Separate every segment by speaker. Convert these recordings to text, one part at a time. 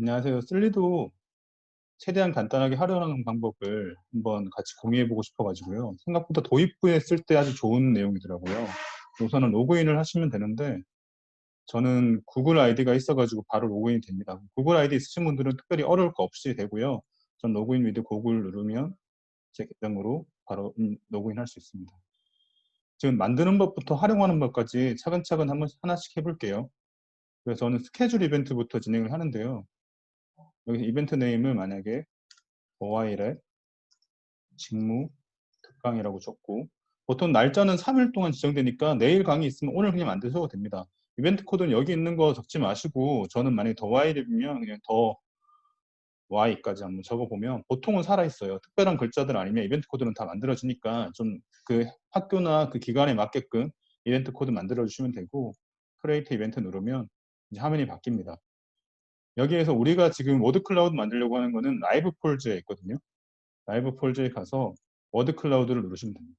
Speaker 1: 안녕하세요. 슬리도 최대한 간단하게 활용하는 방법을 한번 같이 공유해 보고 싶어 가지고요. 생각보다 도입부에 쓸 때 아주 좋은 내용이더라고요. 우선은 로그인을 하시면 되는데 저는 구글 아이디가 있어 가지고 바로 로그인이 됩니다. 구글 아이디 있으신 분들은 특별히 어려울 거 없이 되고요. 전 로그인 위드 구글 누르면 제 계정으로 바로 음, 로그인할 수 있습니다. 지금 만드는 법부터 활용하는 법까지 차근차근 한번 하나씩 해볼게요. 그래서 저는 스케줄 이벤트부터 진행을 하는데요. 여기서 이벤트 네임을 만약에 OI랩 직무 특강이라고 적고 보통 날짜는 3일 동안 지정되니까 내일 강의 있으면 오늘 그냥 만드셔도 됩니다. 이벤트 코드는 여기 있는 거 적지 마시고 저는 만약에 더 Y랩이면 그냥 더 Y까지 한번 적어보면 보통은 살아있어요. 특별한 글자들 아니면 이벤트 코드는 다 만들어지니까 좀 그 학교나 그 기관에 맞게끔 이벤트 코드 만들어주시면 되고 크레이트 이벤트 누르면 이제 화면이 바뀝니다. 여기에서 우리가 지금 워드 클라우드 만들려고 하는 거는 라이브 폴즈에 있거든요. 라이브 폴즈에 가서 워드 클라우드를 누르시면 됩니다.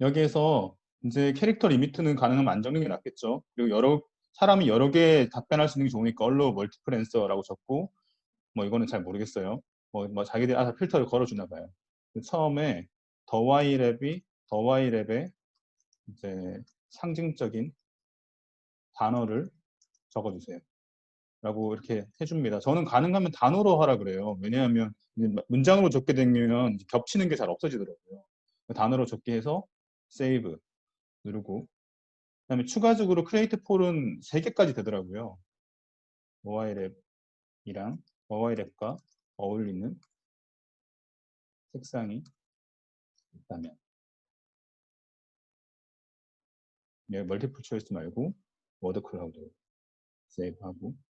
Speaker 1: 여기에서 이제 캐릭터 리미트는 가능하면 안 적는 게 낫겠죠. 그리고 여러 사람이 여러 개 답변할 수 있는 게 좋으니까 얼로 멀티플 앤서라고 적고 뭐 이거는 잘 모르겠어요. 뭐, 뭐 자기들이 알아서 필터를 걸어주나 봐요. 처음에 더 와이랩이 더 와이랩에 이제 상징적인 단어를 적어주세요. 라고 이렇게 해줍니다. 저는 가능하면 단어로 하라 그래요. 왜냐하면 문장으로 적게 되면 겹치는 게 잘 없어지더라고요. 단어로 적게 해서 save 누르고 그 다음에 추가적으로 create 폴은 3개까지 되더라고요. 모바일앱이랑 모바일앱과 어울리는 색상이 있다면 네, 멀티플 초이스 말고 워드 클라우드 세이브하고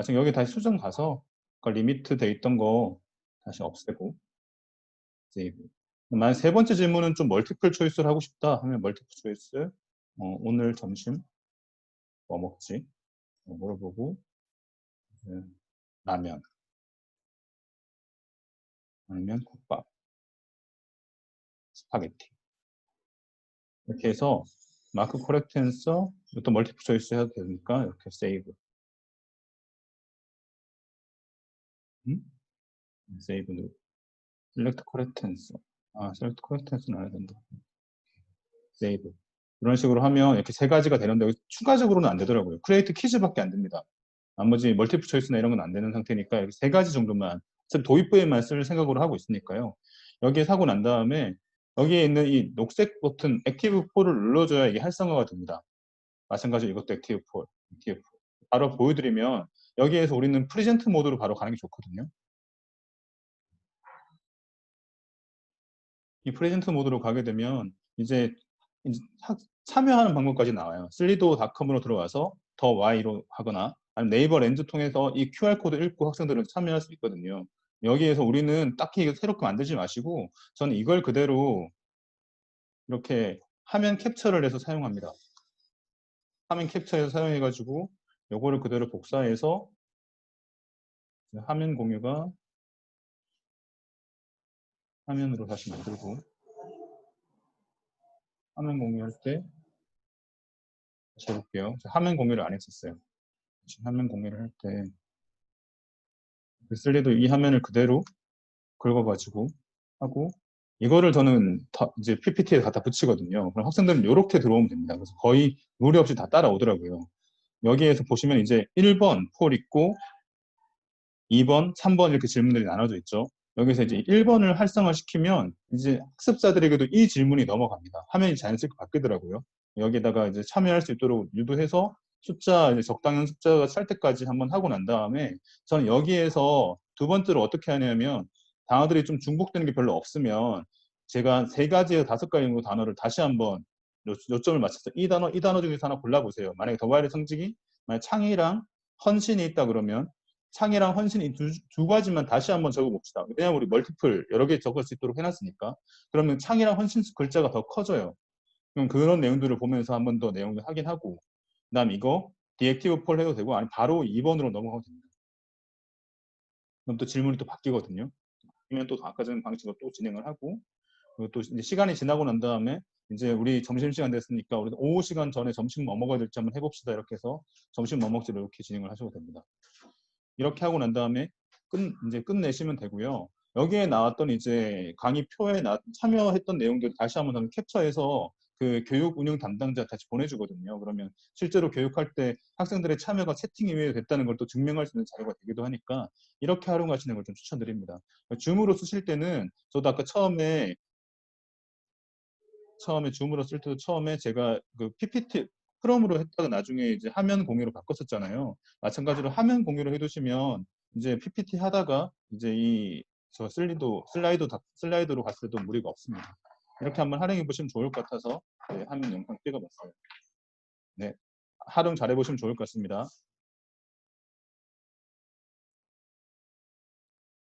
Speaker 1: 마침 여기 다시 수정 가서 그 리미트 돼 있던 거 다시 없애고 세이브 만약 세 번째 질문은 좀 멀티플 초이스를 하고 싶다 하면 멀티플 초이스 어, 오늘 점심 뭐 먹지? 어, 물어보고 네, 라면. 아니면 국밥. 스파게티. 이렇게 해서 마크 코렉트 앤서 또 멀티플 초이스 해도 되니까 이렇게 세이브 음? 세이브 누르 correct answer 아 correct answer는 안 해야 된다. 세이브 이런 식으로 하면 이렇게 세 가지가 되는데 추가적으로는 안 되더라고요. 크리에이트 퀴즈밖에 안 됩니다. 나머지 멀티플 초이스나 이런 건 안 되는 상태니까 이렇게 세 가지 정도만 도입부에만 쓸 생각으로 하고 있으니까요. 여기에 사고 난 다음에 여기에 있는 이 녹색 버튼 액티브 폴을 눌러줘야 이게 활성화가 됩니다. 마찬가지로 이것도 액티브 폴 액티브 폴 바로 보여드리면 여기에서 우리는 프리젠트 모드로 바로 가는 게 좋거든요. 이 프레젠트 모드로 가게 되면 이제, 참여하는 방법까지 나와요. 슬리도닷컴으로 들어와서 더 Y로 하거나 아니면 네이버 렌즈 통해서 이 QR코드 읽고 학생들은 참여할 수 있거든요. 여기에서 우리는 딱히 새롭게 만들지 마시고 저는 이걸 그대로 이렇게 화면 캡처를 해서 사용합니다. 화면 캡처해서 사용해가지고 요거를 그대로 복사해서 화면 공유가 화면으로 다시 만들고 화면 공유할 때 다시 해볼게요. 화면 공유를 안 했었어요. 화면 공유를 할때 슬리도 이 화면을 그대로 긁어가지고 하고 이거를 저는 이제 PPT에 갖다 붙이거든요. 그럼 학생들은 이렇게 들어오면 됩니다. 그래서 거의 무리 없이 다 따라오더라고요. 여기에서 보시면 이제 1번 폴 있고 2번, 3번 이렇게 질문들이 나눠져 있죠. 여기서 이제 1번을 활성화시키면 이제 학습자들에게도 이 질문이 넘어갑니다. 화면이 자연스럽게 바뀌더라고요. 여기다가 이제 참여할 수 있도록 유도해서 숫자, 적당한 숫자가 찰 때까지 한번 하고 난 다음에 저는 여기에서 두 번째로 어떻게 하냐면 단어들이 좀 중복되는 게 별로 없으면 제가 세 가지에서 다섯 가지 정도 단어를 다시 한번 요 점을 맞춰서 이 단어, 이 단어 중에서 하나 골라보세요. 만약에 더바이의 성직이 만약 창의랑 헌신이 있다 그러면 창의랑 헌신이 두, 두 가지만 다시 한번 적어봅시다. 왜냐하면 우리 멀티플 여러 개 적을 수 있도록 해놨으니까. 그러면 창의랑 헌신 글자가 더 커져요. 그럼 그런 내용들을 보면서 한 번 더 내용을 확인하고 그 다음 이거 디액티브 폴 해도 되고 아니 바로 2번으로 넘어가도 됩니다. 그럼 또 질문이 또 바뀌거든요. 그러면 또 아까 전 방식으로 또 진행을 하고 또 이제 시간이 지나고 난 다음에 이제 우리 점심시간 됐으니까 우리 오후 시간 전에 점심 뭐 먹어야 될지 한번 해봅시다. 이렇게 해서 점심 뭐 먹지를 이렇게 진행을 하셔도 됩니다. 이렇게 하고 난 다음에 끝 이제 끝내시면 되고요. 여기에 나왔던 이제 강의 표에 나, 참여했던 내용들 다시 한번 캡처해서 그 교육 운영 담당자 다시 보내주거든요. 그러면 실제로 교육할 때 학생들의 참여가 채팅 이외에 됐다는 걸 또 증명할 수 있는 자료가 되기도 하니까 이렇게 활용하시는 걸 좀 추천드립니다. 줌으로 쓰실 때는 저도 아까 처음에 처음에 줌으로 쓸 때도 처음에 제가 그 PPT 크롬으로 했다가 나중에 이제 화면 공유로 바꿨었잖아요. 마찬가지로 화면 공유로 해두시면 이제 PPT 하다가 이제 이 저 슬리도 슬라이드 다- 슬라이드로 갔을 때도 무리가 없습니다. 이렇게 한번 활용해 보시면 좋을 것 같아서 네, 화면 영상 찍어봤어요. 네, 활용 잘해 보시면 좋을 것 같습니다.